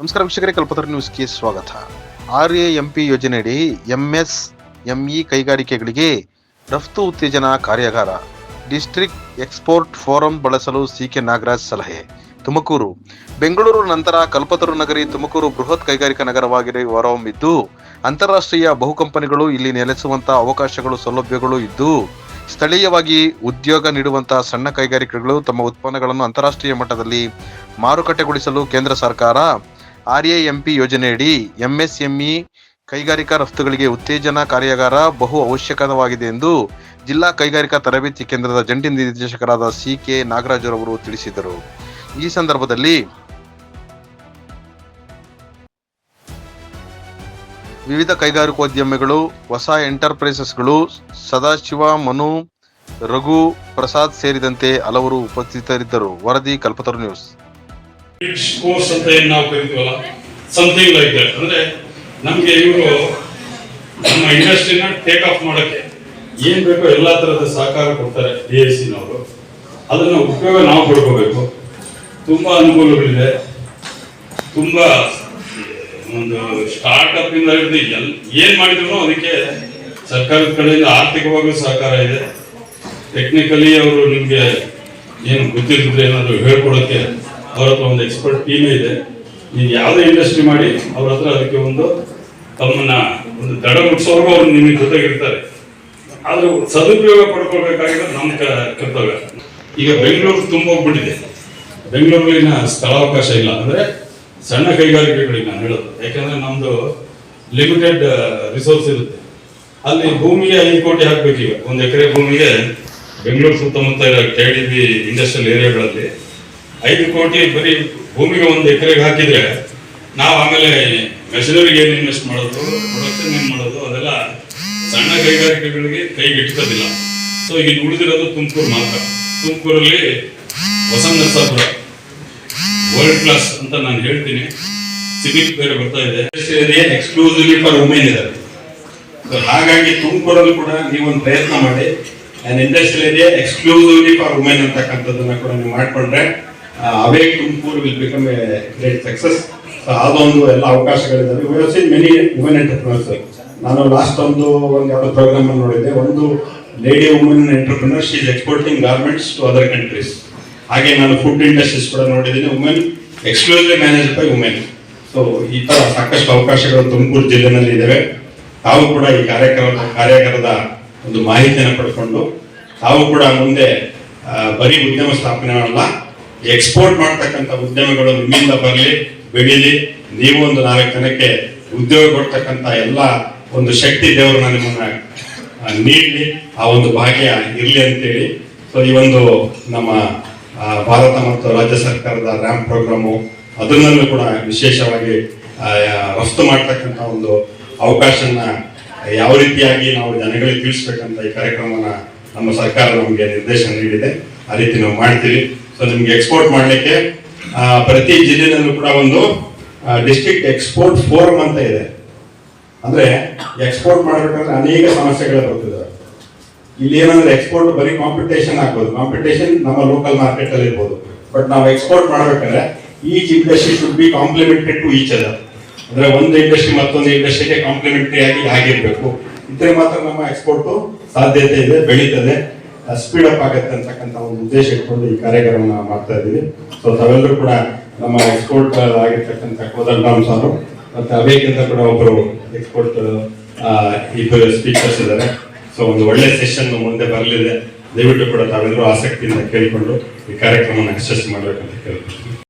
ನಮಸ್ಕಾರ ವೀಕ್ಷಕರೇ, ಕಲ್ಪತರು ನ್ಯೂಸ್ಗೆ ಸ್ವಾಗತ. ಆರ್ ಎ ಎಂ ಪಿ ಯೋಜನೆಯಡಿ ಎಂಎಸ್, ಎಂಇ ಕೈಗಾರಿಕೆಗಳಿಗೆ ರಫ್ತು ಉತ್ತೇಜನ ಕಾರ್ಯಾಗಾರ, ಡಿಸ್ಟ್ರಿಕ್ಟ್ ಎಕ್ಸ್ಪೋರ್ಟ್ ಫೋರಂ ಬಳಸಲು ಸಿ ಕೆ ನಾಗರಾಜ್ ಸಲಹೆ, ತುಮಕೂರು. ಬೆಂಗಳೂರು ನಂತರ ಕಲ್ಪತರು ನಗರಿ ತುಮಕೂರು ಬೃಹತ್ ಕೈಗಾರಿಕಾ ನಗರವಾಗಿ ಹೊರಹೊಮ್ಮಿದ್ದು, ಅಂತಾರಾಷ್ಟ್ರೀಯ ಬಹು ಕಂಪನಿಗಳು ಇಲ್ಲಿ ನೆಲೆಸುವಂತಹ ಅವಕಾಶಗಳು, ಸೌಲಭ್ಯಗಳು ಇದ್ದು, ಸ್ಥಳೀಯವಾಗಿ ಉದ್ಯೋಗ ನೀಡುವಂತಹ ಸಣ್ಣ ಕೈಗಾರಿಕೆಗಳು ತಮ್ಮ ಉತ್ಪನ್ನಗಳನ್ನು ಅಂತಾರಾಷ್ಟ್ರೀಯ ಮಟ್ಟದಲ್ಲಿ ಮಾರುಕಟ್ಟೆಗೊಳಿಸಲು ಕೇಂದ್ರ ಸರ್ಕಾರ ಆರ್ಎಎಂಪಿ ಯೋಜನೆಯಡಿ ಎಂಎಸ್ಎಂಇ ಕೈಗಾರಿಕಾ ರಫ್ತುಗಳಿಗೆ ಉತ್ತೇಜನ ಕಾರ್ಯಾಗಾರ ಬಹು ಅವಶ್ಯಕವಾಗಿದೆ ಎಂದು ಜಿಲ್ಲಾ ಕೈಗಾರಿಕಾ ತರಬೇತಿ ಕೇಂದ್ರದ ಜಂಟಿ ನಿರ್ದೇಶಕರಾದ ಸಿ ಕೆ ನಾಗರಾಜರವರು ತಿಳಿಸಿದರು. ಈ ಸಂದರ್ಭದಲ್ಲಿ ವಿವಿಧ ಕೈಗಾರಿಕೋದ್ಯಮಿಗಳು, ಹೊಸ ಎಂಟರ್ಪ್ರೈಸಸ್ಗಳು ಸದಾಶಿವ, ಮನು, ರಘು, ಪ್ರಸಾದ್ ಸೇರಿದಂತೆ ಹಲವರು ಉಪಸ್ಥಿತರಿದ್ದರು. ವರದಿ ಕಲ್ಪತರು ನ್ಯೂಸ್. ಕೋರ್ಸ್ ಅಂತ ಏನ್ ನಾವು ಕರಿತೀವಲ್ಲ? ಸಮಥಿಂಗ್ ಲೈಕ್ ದಟ್ ಅಂದ್ರೆ ನಮ್ಗೆ ಇವರು ನಮ್ಮ ಇಂಡಸ್ಟ್ರಿನ ಟೇಕ್ ಆಫ್ ಮಾಡಕ್ಕೆ ಏನ್ ಬೇಕೋ ಎಲ್ಲಾ ತರದ ಸಹಕಾರ ಕೊಡ್ತಾರೆ ಡಿ ಎಸ್ ಸಿನವರು ಅದನ್ನ ಉಪಯೋಗ ನಾವು ಪಡ್ಕೋಬೇಕು. ತುಂಬಾ ಅನುಕೂಲಗಳಿದೆ. ತುಂಬಾ, ಒಂದು ಸ್ಟಾರ್ಟ್ಅಪ್ ಇಂದ ಹಿಡಿದು ಎಲ್, ಏನ್ ಮಾಡಿದ್ರು ಅದಕ್ಕೆ ಸರ್ಕಾರದ ಕಡೆಯಿಂದ ಆರ್ಥಿಕವಾಗೂ ಸಹಕಾರ ಇದೆ. ಟೆಕ್ನಿಕಲಿ ಅವರು ನಿಮ್ಗೆ ಏನು ಗೊತ್ತಿರ್ತಿದ್ರೆ ಏನಾದ್ರು ಹೇಳ್ಕೊಡಕ್ಕೆ ಅವ್ರ ಹತ್ರ ಒಂದು ಎಕ್ಸ್ಪರ್ಟ್ ಟೀಮ್ ಇದೆ. ನೀವು ಯಾವುದೇ ಇಂಡಸ್ಟ್ರಿ ಮಾಡಿ ಅವ್ರ ಹತ್ರ ಅದಕ್ಕೆ ಒಂದು ತಮ್ಮನ್ನ ಒಂದು ದಡ ಮುಟ್ಸೋರ್ಗು ಅವ್ರು ನಿಮಗೆ ಜೊತೆಗಿರ್ತಾರೆ. ಆದ್ರೂ ಸದುಪಯೋಗ ಪಡ್ಕೊಳ್ಬೇಕಾಗಿರೋದು ನಮ್ಮ ಕರ್ತವ್ಯ. ಈಗ ಬೆಂಗಳೂರು ತುಂಬೋಗ್ಬಿಟ್ಟಿದೆ. ಬೆಂಗಳೂರಿನ ಸ್ಥಳಾವಕಾಶ ಇಲ್ಲ. ಅಂದ್ರೆ ಸಣ್ಣ ಕೈಗಾರಿಕೆಗಳಿಗೆ ನಾನು ಹೇಳೋದು. ಯಾಕಂದ್ರೆ ನಮ್ದು ಲಿಮಿಟೆಡ್ ರಿಸೋರ್ಸ್ ಇರುತ್ತೆ. ಅಲ್ಲಿ ಭೂಮಿಗೆ ಐದು ಕೋಟಿ ಹಾಕ್ಬೇಕೀಗ. ಒಂದು ಎಕರೆ ಭೂಮಿಗೆ ಬೆಂಗಳೂರು ಸುತ್ತಮುತ್ತ ಇರೋ ಕೆ ಡಿ ಬಿ ಇಂಡಸ್ಟ್ರಿಯಲ್ ಏರಿಯಾಗಳಲ್ಲಿ ಐದು ಕೋಟಿ ಬರೀ ಭೂಮಿಗೆ ಒಂದು ಎಕರೆಗೆ ಹಾಕಿದ್ರೆ ನಾವು ಆಮೇಲೆ ಮೆಷಿನರಿಗೆ ಏನು ಇನ್ವೆಸ್ಟ್ ಮಾಡೋದು ಪ್ರೊಡಕ್ಷನ್ ಏನು ಮಾಡೋದು, ಅದೆಲ್ಲ ಸಣ್ಣ ಕೈಗಾರಿಕೆಗಳಿಗೆ ಕೈಗೆ ಇಟ್ಕೋದಿಲ್ಲ ಸೊ ಈಗ ಉಳಿದಿರೋದು ತುಮಕೂರು ಮಾತ್ರ. ತುಮಕೂರಲ್ಲಿ ಹೊಸ ನರಸಾಪುರ ವರ್ಲ್ಡ್ ಕ್ಲಾಸ್ ಅಂತ ನಾನು ಹೇಳ್ತೀನಿ. ಸಿಟಿಕ್ ಬೇರೆ ಬರ್ತಾ ಇದೆ. ಎಕ್ಸ್ಕ್ಲೂಸಿವ್ಲಿ ಫಾರ್ ವುಮೆನ್ ಇದೆ ಹಾಗಾಗಿ ತುಮಕೂರಲ್ಲಿ ಕೂಡ ನೀವೊಂದು ಪ್ರಯತ್ನ ಮಾಡಿ. Industrial area exclusively for women ಅಂತಕ್ಕಂಥದ್ದನ್ನ ಕೂಡ ನೀವು ಮಾಡ್ಕೊಂಡ್ರೆ ಅವೇ Tumakuru will become a great success so ಅದೊಂದು ಎಲ್ಲ ಅವಕಾಶಗಳಿದ್ದಾವೆ we seen many women entrepreneurs ನಾನು ಲಾಸ್ಟ್ ಒಂದು ಒಂದು ಯಾವುದೋ ಪ್ರೋಗ್ರಾಮ್ ಅನ್ನು ನೋಡಿದ್ದೆ. ಒಂದು lady women entrepreneur she is exporting garments to other countries ಹಾಗೆ ನಾನು ಫುಡ್ ಇಂಡಸ್ಟ್ರೀಸ್ ಕೂಡ ನೋಡಿದ್ದೀನಿ. Women exclusive manage by women so ಈ ಥರ ಸಾಕಷ್ಟು ಅವಕಾಶಗಳು ತುಮಕೂರು ಜಿಲ್ಲೆನಲ್ಲಿ ಇದ್ದಾವೆ ತಾವು ಕೂಡ ಈ ಕಾರ್ಯಕ್ರಮ ಕಾರ್ಯಾಗಾರದ ಒಂದು ಮಾಹಿತಿಯನ್ನು ಪಡ್ಕೊಂಡು, ತಾವು ಕೂಡ ಮುಂದೆ ಬರೀ ಉದ್ಯಮ ಸ್ಥಾಪನೆ ಅಲ್ಲ ಎಕ್ಸ್ಪೋರ್ಟ್ ಮಾಡ್ತಕ್ಕಂಥ ಉದ್ಯಮಗಳು ನಿಮ್ಮಿಂದ ಬರಲಿ ಬೆಳೀಲಿ ನೀವು ಒಂದು ನಾಲ್ಕು ಜನಕ್ಕೆ ಉದ್ಯೋಗ ಕೊಡ್ತಕ್ಕಂಥ ಎಲ್ಲ ಒಂದು ಶಕ್ತಿ ದೇವರನ್ನ ನಿಮ್ಮನ್ನ ನೀಡಲಿ. ಆ ಒಂದು ಭಾಗ್ಯ ಇರಲಿ ಅಂತೇಳಿ. ಸೊ ಈ ಒಂದು ನಮ್ಮ ಭಾರತ ಮತ್ತು ರಾಜ್ಯ ಸರ್ಕಾರದ ರ್ಯಾಂಪ್ ಪ್ರೋಗ್ರಾಮು ಅದರಲ್ಲೂ ಕೂಡ ವಿಶೇಷವಾಗಿ ರಫ್ತು ಮಾಡ್ತಕ್ಕಂಥ ಒಂದು ಅವಕಾಶನ ಯಾವ ರೀತಿಯಾಗಿ ನಾವು ಜನಗಳಿಗೆ ತಿಳಿಸ್ಬೇಕಂತ ಈ ಕಾರ್ಯಕ್ರಮನ ನಮ್ಮ ಸರ್ಕಾರ ನಮಗೆ ನಿರ್ದೇಶನ ನೀಡಿದೆ. ಆ ರೀತಿ ನಾವು ಮಾಡ್ತೀವಿ. ಸೊ ನಿಮ್ಗೆ ಎಕ್ಸ್ಪೋರ್ಟ್ ಮಾಡಲಿಕ್ಕೆ ಪ್ರತಿ ಜಿಲ್ಲೆನಲ್ಲೂ ಕೂಡ ಒಂದು ಡಿಸ್ಟ್ರಿಕ್ಟ್ ಎಕ್ಸ್ಪೋರ್ಟ್ ಫೋರಮ್ ಅಂತ ಇದೆ. ಅಂದ್ರೆ ಎಕ್ಸ್ಪೋರ್ಟ್ ಮಾಡಬೇಕಾದ್ರೆ ಅನೇಕ ಸಮಸ್ಯೆಗಳು ಬರ್ತಿದ್ದಾವೆ ಇಲ್ಲಿ ಏನಂದ್ರೆ ಎಕ್ಸ್ಪೋರ್ಟ್ ಬರೀ ಕಾಂಪಿಟೇಷನ್ ಆಗ್ಬೋದು. ಕಾಂಪಿಟೇಷನ್ ನಮ್ಮ ಲೋಕಲ್ ಮಾರ್ಕೆಟ್ ಅಲ್ಲಿ ಇರ್ಬೋದು. ಬಟ್ ನಾವು ಎಕ್ಸ್ಪೋರ್ಟ್ ಮಾಡ್ಬೇಕಂದ್ರೆ each industry should be complimented to each other ಅಂದ್ರೆ ಒಂದು ಇಂಡಸ್ಟ್ರಿ ಮತ್ತೊಂದು ಇಂಡಸ್ಟ್ರಿಗೆ ಕಾಂಪ್ಲಿಮೆಂಟರಿ ಆಗಿ ಆಗಿರ್ಬೇಕು. ಇದ್ರೆ ಮಾತ್ರ ನಮ್ಮ ಎಕ್ಸ್ಪೋರ್ಟ್ ಸಾಧ್ಯತೆ ಇದೆ, ಬೆಳೀತದೆ. ಸ್ಪೀಡ್ ಅಪ್ ಆಗುತ್ತೆ ಅಂತಕ್ಕಂಥ ಒಂದು ಉದ್ದೇಶ ಇಟ್ಕೊಂಡು ಈ ಕಾರ್ಯಕ್ರಮ ಮಾಡ್ತಾ ಇದ್ದೀವಿ. ಸೊ ತಾವೆಲ್ಲರೂ ಕೂಡ ನಮ್ಮ ಎಕ್ಸ್ಪೋರ್ಟ್ ಆಗಿರ್ತಕ್ಕಂಥ ರಾಮ್ ಸಾರು ಮತ್ತೆ ಅವೇಕಿಂತ ಕೂಡ ಒಬ್ಬರು ಎಕ್ಸ್ಪೋರ್ಟ್ ಇಬ್ಬರು ಸ್ಪೀಕರ್ಸ್ ಇದ್ದಾರೆ. ಸೊ ಒಂದು ಒಳ್ಳೆ ಸೆಷನ್ ಮುಂದೆ ಬರಲಿದೆ. ದಯವಿಟ್ಟು ಕೂಡ ತಾವೆಲ್ಲರೂ ಆಸಕ್ತಿಯಿಂದ ಕೇಳಿಕೊಂಡು ಈ ಕಾರ್ಯಕ್ರಮವನ್ನು ಯಶಸ್ವಿ ಮಾಡಬೇಕಂತ ಕೇಳ್ತೀನಿ